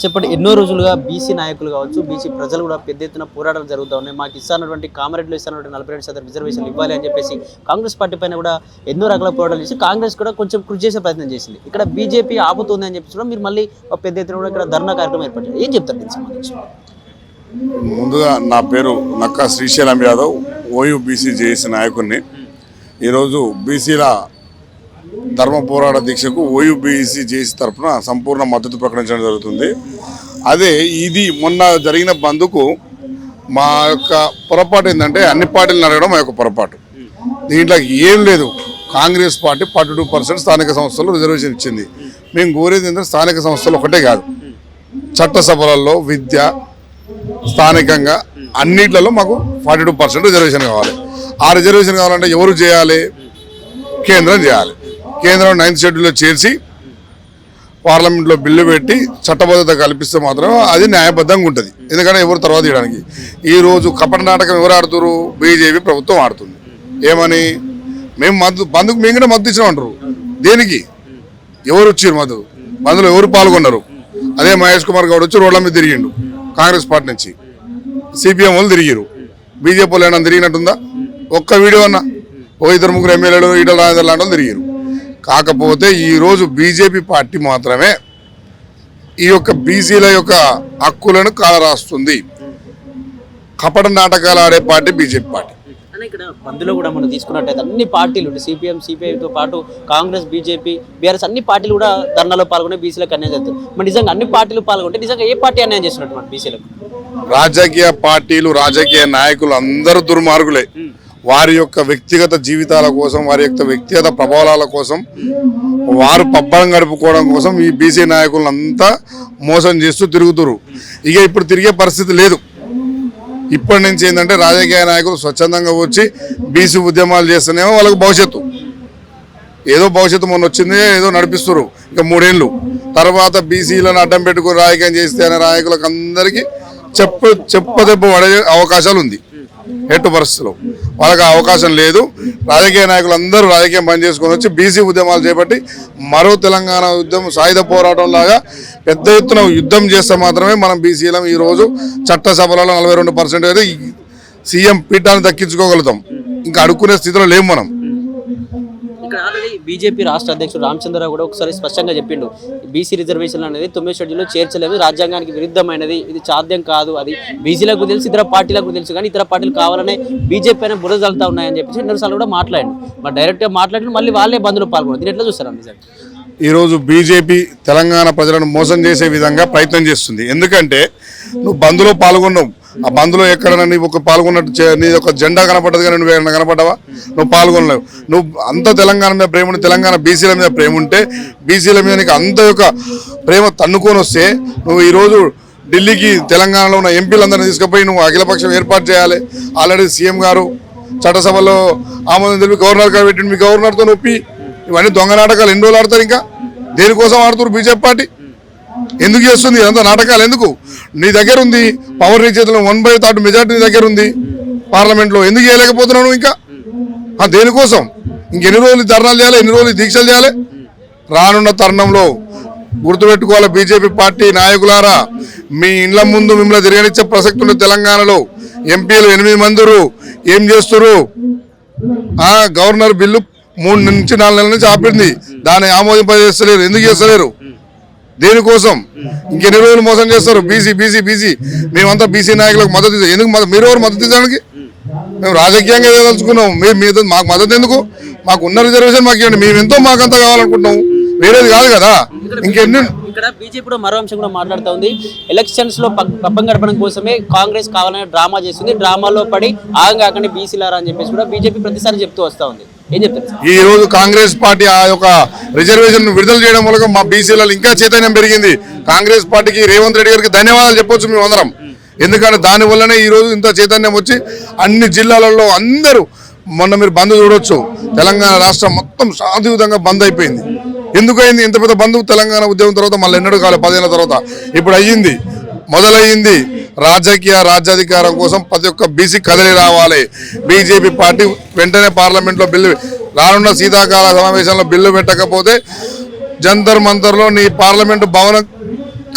చెప్పండి ఎన్నో రోజులుగా బీసీ నాయకులు కావచ్చు బీసీ ప్రజలు కూడా పెద్ద ఎత్తున పోరాటాలు జరుగుతూ ఉన్నాయి. మాకు ఇస్తున్నటువంటి కామారెడ్డిలో ఇస్తున్నటువంటి నలభై రెండు శాతం రిజర్వేషన్లు ఇవ్వాలి అని చెప్పేసి కాంగ్రెస్ పార్టీ పైన కూడా ఎన్నో రకాల పోరాటాలు చేసి కాంగ్రెస్ కూడా కొంచెం కృషి చేసే ప్రయత్నం చేసింది. ఇక్కడ బీజేపీ ఆపుతుంది అని చెప్పి కూడా మీరు మళ్ళీ ఒక పెద్ద ఎత్తున కూడా ఇక్కడ ధర్నా కార్యక్రమం ఏర్పడ్డారు ఏం చెప్తారు దీనికి సంబంధించి? ముందుగా నా పేరు Nakka Srisailam Yadav OU BC JAC నాయకుడిని. ఈరోజు బీసీల ధర్మ పోరాట దీక్షకు ఓయూబీసీ జేసీ తరఫున సంపూర్ణ మద్దతు ప్రకటించడం జరుగుతుంది. అదే ఇది మొన్న జరిగిన బంద్కు మా యొక్క పొరపాటు ఏంటంటే అన్ని పార్టీలు అడగడం మా యొక్క పొరపాటు. దీంట్లో ఏం లేదు. Congress party forty two percent స్థానిక సంస్థలు రిజర్వేషన్ ఇచ్చింది. మేము కోరేది ఏంటంటే స్థానిక సంస్థలు ఒకటే కాదు. చట్టసభలలో విద్య స్థానికంగా అన్నిట్లలో మాకు ఫార్టీ టూ పర్సెంట్ రిజర్వేషన్ కావాలి. ఆ రిజర్వేషన్ కావాలంటే ఎవరు చేయాలి? కేంద్రం చేయాలి. కేంద్రం నైన్త్ షెడ్యూల్లో చేర్చి పార్లమెంట్లో బిల్లు పెట్టి చట్టబద్ధత కల్పిస్తే మాత్రం అది న్యాయబద్ధంగా ఉంటుంది. ఎందుకంటే ఎవరు తర్వాత చేయడానికి ఈరోజు కపట నాటకం ఎవరు ఆడుతున్నారు బీజేపీ ప్రభుత్వం ఆడుతుంది. ఏమని? మేము మద్దతు బంధుకు మేము కూడా మద్దతు ఇచ్చినామంటారు దేనికి? ఎవరు వచ్చారు మధు బంధులో ఎవరు పాల్గొన్నారు? అదే మహేష్ కుమార్ గౌడ్ వచ్చి రోడ్ల మీద తిరిగిండు. కాంగ్రెస్ పార్టీ నుంచి. సిపిఎం వాళ్ళు తిరిగిరు. బీజేపీ వాళ్ళు ఏమన్నా తిరిగినట్టుందా? ఒక్క వీడియో అన్న. ఓ ఇద్దరు ముగ్గురు ఎమ్మెల్యేలు ఈటల రాజేందర్ లాంటి వాళ్ళు తిరిగిరు. కాకపోతే ఈరోజు బీజేపీ పార్టీ మాత్రమే ఈ యొక్క బీసీల యొక్క హక్కులను కాలరాస్తుంది. కపట నాటకాలు ఆడే పార్టీ బీజేపీ పార్టీ. ఇక్కడ బంద్లో కూడా మనం తీసుకున్నట్టయితే అన్ని పార్టీలు సిపిఎం సిపిఐతో పాటు కాంగ్రెస్ బీజేపీ బీఆర్ఎస్ అన్ని పార్టీలు కూడా ధర్నాలో పాల్గొనే బీసీలకు అన్యాయం చేస్తారు. మరి నిజంగా అన్ని పార్టీలు పాల్గొంటే నిజంగా ఏ పార్టీ అన్యాయం చేస్తున్నట్టు మన బీసీలకు? రాజకీయ పార్టీలు రాజకీయ నాయకులు అందరూ దుర్మార్గులే. వారి యొక్క వ్యక్తిగత జీవితాల కోసం వారి యొక్క వ్యక్తిగత ప్రభావాల కోసం వారు పబ్బం గడుపుకోవడం కోసం ఈ బీసీ నాయకులంతా మోసం చేస్తూ తిరుగుతురు. ఇక ఇప్పుడు తిరిగే పరిస్థితి లేదు. ఇప్పటి నుంచి ఏంటంటే రాజకీయ నాయకులు స్వచ్ఛందంగా వచ్చి బీసీ ఉద్యమాలు చేస్తేనేమో వాళ్ళకి భవిష్యత్తు. ఏదో భవిష్యత్తు మొన్న వచ్చింది ఏదో నడిపిస్తారు. ఇంకా మూడేళ్ళు. తర్వాత బీసీలను అడ్డం పెట్టుకుని రాజకీయం చేస్తే అనే నాయకులకు అందరికీ చెప్ప చెప్పదెబ్బ పడే అవకాశాలు ఉంది. ఎట్టు పరిస్థితులు? వాళ్ళకి అవకాశం లేదు. రాజకీయ నాయకులు అందరూ రాజకీయం పనిచేసుకొని వచ్చి బీసీ ఉద్యమాలు చేపట్టి మరో తెలంగాణ యుద్ధం సాయుధ పోరాటం లాగా పెద్ద ఎత్తున యుద్ధం చేస్తే మాత్రమే మనం బీసీలం ఈరోజు చట్టసభలలో నలభై రెండు పర్సెంట్ అయితే సీఎం పీఠాన్ని దక్కించుకోగలుగుతాం. ఇంకా అడుక్కునే స్థితిలో లేము మనం. బీజేపీ రాష్ట్ర అధ్యక్షుడు రామచంద్రరావు కూడా ఒకసారి స్పష్టంగా చెప్పిండు. బీసీ రిజర్వేషన్ అనేది తొమ్మిది షెడ్యూల్లో చేర్చలేదు రాజ్యాంగానికి విరుద్ధమైనది. ఇది సాధ్యం కాదు. అది బీసీలకు తెలుసు ఇతర పార్టీలకు తెలుసు కానీ ఇతర పార్టీలు కావాలనే బీజేపీ పైన బురద చల్లుతా ఉన్నాయని చెప్పేసి ఎన్నోసార్లు కూడా మాట్లాడండి. మరి డైరెక్ట్గా మాట్లాడిన మళ్ళీ వాళ్ళే బంధువులు పాల్గొన్నారు. దీని ఎట్లా చూస్తారు నిజంగా ఈరోజు బీజేపీ తెలంగాణ ప్రజలను మోసం చేసే విధంగా ప్రయత్నం చేస్తుంది. ఎందుకంటే నువ్వు బంద్లో పాల్గొన్నావు. ఆ బంద్లో ఎక్కడైనా నీ ఒక పాల్గొన్నట్టు నీ ఒక జెండా కనపడ్డది కానీ నువ్వు ఎక్కడ కనపడ్డావా? నువ్వు పాల్గొనలేవు. నువ్వు అంత తెలంగాణ మీద ప్రేమ ఉంటే తెలంగాణ బీసీల మీద ప్రేమ ఉంటే బీసీల మీద నీకు అంత యొక్క ప్రేమ తన్నుకొని వస్తే నువ్వు ఈరోజు ఢిల్లీకి తెలంగాణలో ఉన్న ఎంపీలందరినీ తీసుకుపోయి నువ్వు అఖిలపక్షం ఏర్పాటు చేయాలి. ఆల్రెడీ సీఎం గారు చట్టసభలో ఆమోదం తెలిపి గవర్నర్ గారు పెట్టింది మీ గవర్నర్తో నొప్పి. ఇవన్నీ దొంగ నాటకాలు ఎన్ని రోజులు ఆడతారు ఇంకా? దేనికోసం ఆడుతున్నారు బీజేపీ పార్టీ? ఎందుకు చేస్తుంది? ఇదంతా నాటకాలు ఎందుకు? నీ దగ్గర ఉంది పవర్ నీ చేతిలో వన్ బై థర్డ్ మెజార్టీ నీ దగ్గర ఉంది పార్లమెంట్లో ఎందుకు చేయలేకపోతున్నావు నువ్వు ఇంకా? ఆ దేనికోసం? ఇంకెన్ని రోజులు ధర్నాలు చేయాలి ఎన్ని రోజులు దీక్షలు చేయాలి? రానున్న తరుణంలో గుర్తుపెట్టుకోవాలి బీజేపీ పార్టీ నాయకులారా. మీ ఇండ్ల ముందు మిమ్మల్ని తిరగనిచ్చే ప్రసక్తి తెలంగాణలో. ఎంపీలు ఎనిమిది మందిరు. ఏం చేస్తున్నారు ఆ గవర్నర్ బిల్లు మూడు నుంచి నాలుగు నెలల నుంచి ఆపింది. దాన్ని ఆమోదింపజేస్తలేరు. ఎందుకు చేస్తలేరు? దేనికోసం? ఇంకెన్ని రోజులు మోసం చేస్తారు? BC BC BC. మేమంతా బీసీ నాయకులకు మద్దతు ఎందుకు మద్దతు- మీరు ఎవరు మద్దతు ఇవ్వడానికి? మేము రాజకీయంగా ఏదలుచుకున్నాం మేము మీ మాకు మద్దతు ఎందుకు? మాకు ఉన్న రిజర్వేషన్ మాకు ఇవ్వండి. మేము ఎంతో మాకంతా కావాలనుకుంటున్నాం. వేరేది కాదు కదా. ఇంకెన్ని ఇక్కడ బీజేపీ కూడా మరో అంశం కూడా మాట్లాడుతూ ఉంది. ఎలక్షన్స్లో పబ్బం గడపడం కోసమే కాంగ్రెస్ కావాలని డ్రామా చేస్తుంది. డ్రామాలో పడి ఆగం కాకుండా బీసీలారా అని చెప్పేసి కూడా బీజేపీ ప్రతిసారి చెప్తూ వస్తూ ఉంది. ఏం చెప్తారు ఈ రోజు కాంగ్రెస్ పార్టీ ఆ యొక్క రిజర్వేషన్ విడుదల చేయడం వల్ల మా బీసీలలో ఇంకా చైతన్యం పెరిగింది. కాంగ్రెస్ పార్టీకి రేవంత్ రెడ్డి గారికి ధన్యవాదాలు చెప్పొచ్చు మేము అందరం. ఎందుకంటే దాని వల్లనే ఈ రోజు ఇంత చైతన్యం వచ్చి అన్ని జిల్లాలలో అందరూ మొన్న మీరు బంద్ చూడొచ్చు. తెలంగాణ రాష్ట్రం మొత్తం శాంతియుతంగా బంద్ అయిపోయింది. ఎందుకైంది ఇంత పెద్ద బంధు తెలంగాణ ఉద్యమం తర్వాత మళ్ళీ ఎన్నడూ కాలేదు పదేళ్ళ తర్వాత. ఇప్పుడు అయ్యింది. మొదలయ్యింది. రాజకీయ రాజ్యాధికారం కోసం ప్రతి ఒక్క బీసీ కదిలి రావాలి. బీజేపీ పార్టీ వెంటనే పార్లమెంట్లో బిల్లు రానున్న శీతాకాల సమావేశంలో బిల్లు పెట్టకపోతే జంతర్ మంతర్లో నీ పార్లమెంటు భవనం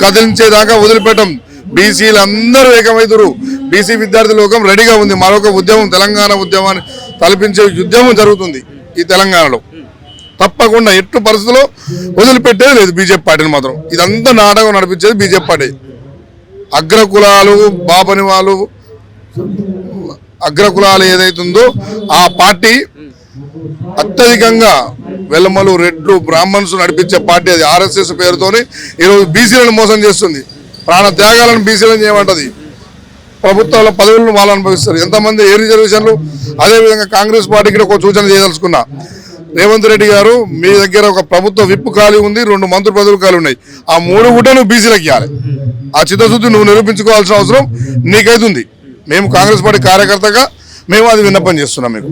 కదిలించేదాకా వదిలిపెట్టం. బీసీలు అందరూ ఏకమైతురు బీసీ విద్యార్థి లోకం రెడీగా ఉంది. మరొక ఉద్యమం తెలంగాణ ఉద్యమాన్ని తలపించే ఉద్యమం జరుగుతుంది ఈ తెలంగాణలో. తప్పకుండా ఎట్టు పరిస్థితుల్లో వదిలిపెట్టేది లేదు బీజేపీ పార్టీని మాత్రం. ఇదంతా నాటకం నడిపించేది బీజేపీ పార్టీ. అగ్రకులాలు బాపని వాళ్ళు అగ్రకులాలు ఏదైతుందో ఆ పార్టీ అత్యధికంగా వెల్లమలు రెడ్లు బ్రాహ్మణ్స్ నడిపించే పార్టీ అది ఆర్ఎస్ఎస్ పేరుతోని ఈరోజు బీసీలను మోసం చేస్తుంది. ప్రాణ త్యాగాలను బీసీలను చేయమంటది. ప్రభుత్వాల పదవులను వాళ్ళు అనుభవిస్తారు. ఎంతమంది ఏ రిజర్వేషన్లు? అదేవిధంగా కాంగ్రెస్ పార్టీకి ఒక సూచన చేయదలుచుకున్నా. రేవంత్ రెడ్డి గారు మీ దగ్గర ఒక ప్రభుత్వ విప్పు ఖాళీ ఉంది రెండు మంత్రి పదవులు ఖాళీ ఉన్నాయి. ఆ మూడు కూడా నువ్వు బీసీలకు ఇవ్వాలి ఆ చిత్తశుద్ధి నువ్వు నిరూపించుకోవాల్సిన అవసరం నీకైతుంది మేము కాంగ్రెస్ పార్టీ కార్యకర్తగా మేము అది విన్నపం చేస్తున్నాం మీకు.